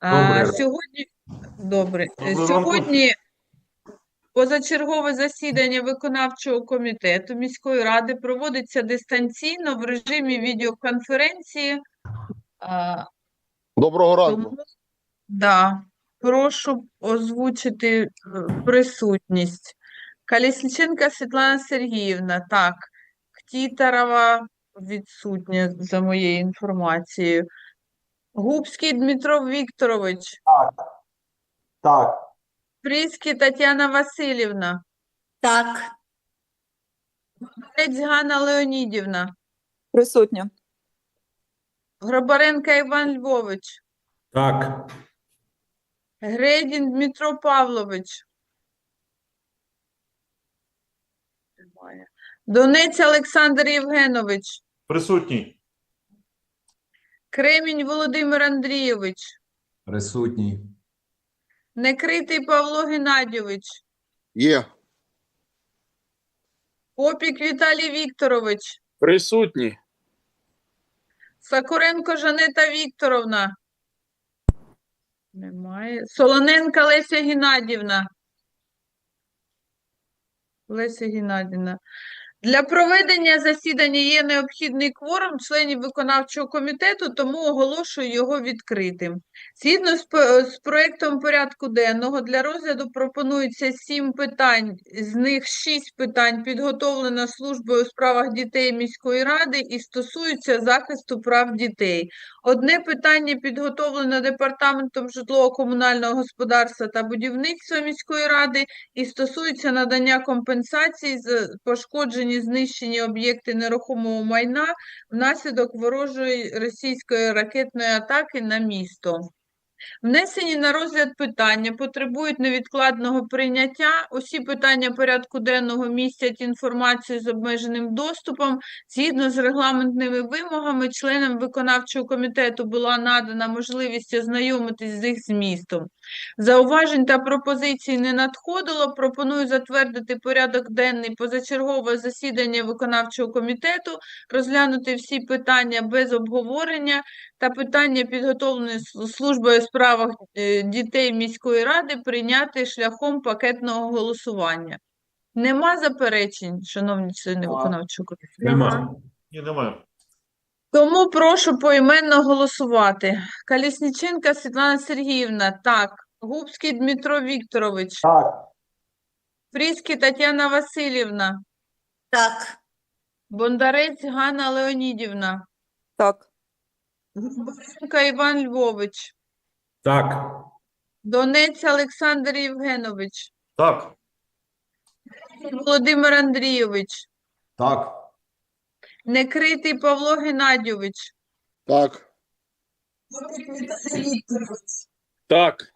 А, сьогодні, добре, Доброго сьогодні позачергове засідання виконавчого комітету міської ради проводиться дистанційно в режимі відеоконференції. А, Доброго ранку. тому, да, прошу озвучити е, присутність. Колесніченка Світлана Сергіївна, так. Ктітарова відсутня за моєю інформацією. Губський Дмитро Вікторович. Так. Так. Пріськи Тетяна Васильівна, Так, Грець Ганна Леонідівна, Присутня. Гробаренко Іван Львович, Так. Гредін Дмитро Павлович. Немає. Донець Олександр Євгенович, Присутній. Кремінь Володимир Андрійович, Присутній. Некритий Павло Геннадійович, Є. Попік Віталій Вікторович, Присутні. Сакуренко Жанета Вікторовна. Немає. Солоненка Леся Геннадівна. Леся Геннадівна. Для проведення засідання є необхідний кворум членів виконавчого комітету, тому оголошую його відкритим. Згідно з, з проектом порядку денного для розгляду пропонується сім питань, з них шість питань підготовлено службою у справах дітей міської ради і стосуються захисту прав дітей. Одне питання підготовлено департаментом житлово-комунального господарства та будівництва міської ради і стосується надання компенсацій за пошкоджені знищені об'єкти нерухомого майна внаслідок ворожої російської ракетної атаки на місто. Внесені на розгляд питання потребують невідкладного прийняття. Усі питання порядку денного містять інформацію з обмеженим доступом. Згідно з регламентними вимогами, членам виконавчого комітету була надана можливість ознайомитись з їх змістом. Зауважень та пропозицій не надходило. Пропоную затвердити порядок денний позачергове засідання виконавчого комітету, розглянути всі питання без обговорення та питання, підготовлені с- службою у справах е, дітей міської ради, прийняти шляхом пакетного голосування. Нема заперечень, шановні члени виконавчого комітету? Нема. Ні, немає. Тому прошу поіменно голосувати. Колісніченка Світлана Сергіївна, так. Губський Дмитро Вікторович, Так. Фріськи Тетяна Васильівна, так, Бондарець Ганна Леонідівна, Так. Губаренко Іван Львович, Так. Донець Олександр Євгенович, Так. Володимир Андрійович, Так. Некритий Павло Геннадійович, Так. Так.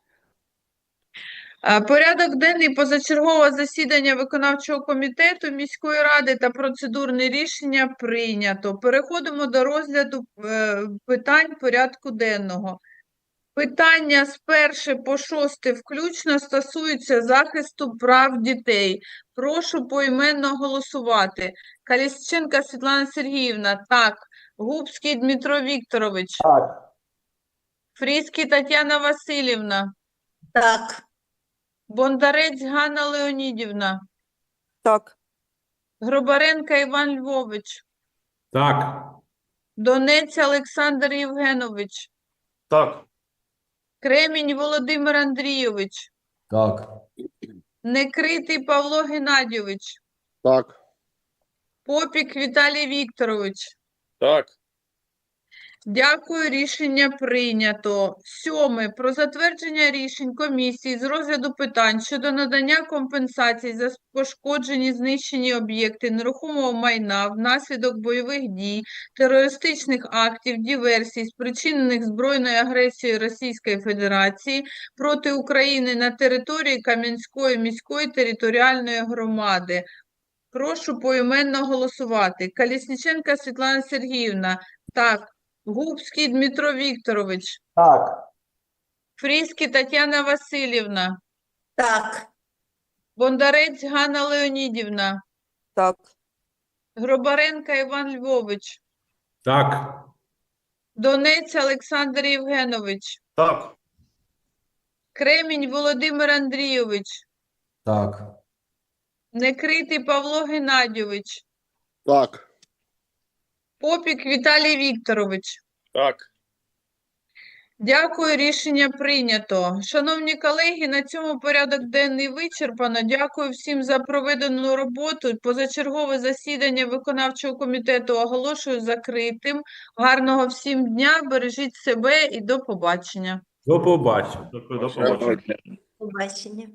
А, Порядок денний позачергового засідання виконавчого комітету міської ради та процедурне рішення прийнято. Переходимо до розгляду е, питань порядку денного. Питання з перше по шосте включно стосуються захисту прав дітей. Прошу поіменно голосувати. Калісченка Світлана Сергіївна, так. Губський Дмитро Вікторович, Так. Фріський Тетяна Васильівна, так, Бондарець Ганна Леонідівна. Так. Гробаренко Іван Львович, Так. Донець Олександр Євгенович, Так. Кремінь Володимир Андрійович, Так. Некритий Павло Геннадійович, Так. Попік Віталій Вікторович. Так. Дякую, рішення прийнято. Сьоме. Про затвердження рішень комісії з розгляду питань щодо надання компенсацій за пошкоджені знищені об'єкти нерухомого майна внаслідок бойових дій, терористичних актів, диверсій, спричинених збройною агресією Російської Федерації проти України на території Кам'янської міської територіальної громади. Прошу поіменно голосувати. Колісніченка Світлана Сергіївна. Так. Губський Дмитро Вікторович, Так. Фріськи Тетяна Васильівна, так, Бондарець Ганна Леонідівна, Так. Гробаренко Іван Львович, Так. Донець Олександр Євгенович, Так. Кремінь Володимир Андрійович, Так. Некритий Павло Геннадійович, Так. Попік Віталій Вікторович. Так. Дякую, рішення прийнято. Шановні колеги, на цьому порядок денний вичерпано. Дякую всім за проведену роботу. Позачергове засідання виконавчого комітету оголошую закритим. Гарного всім дня, бережіть себе і до побачення. До побачення. До побачення. Дня. Побачення.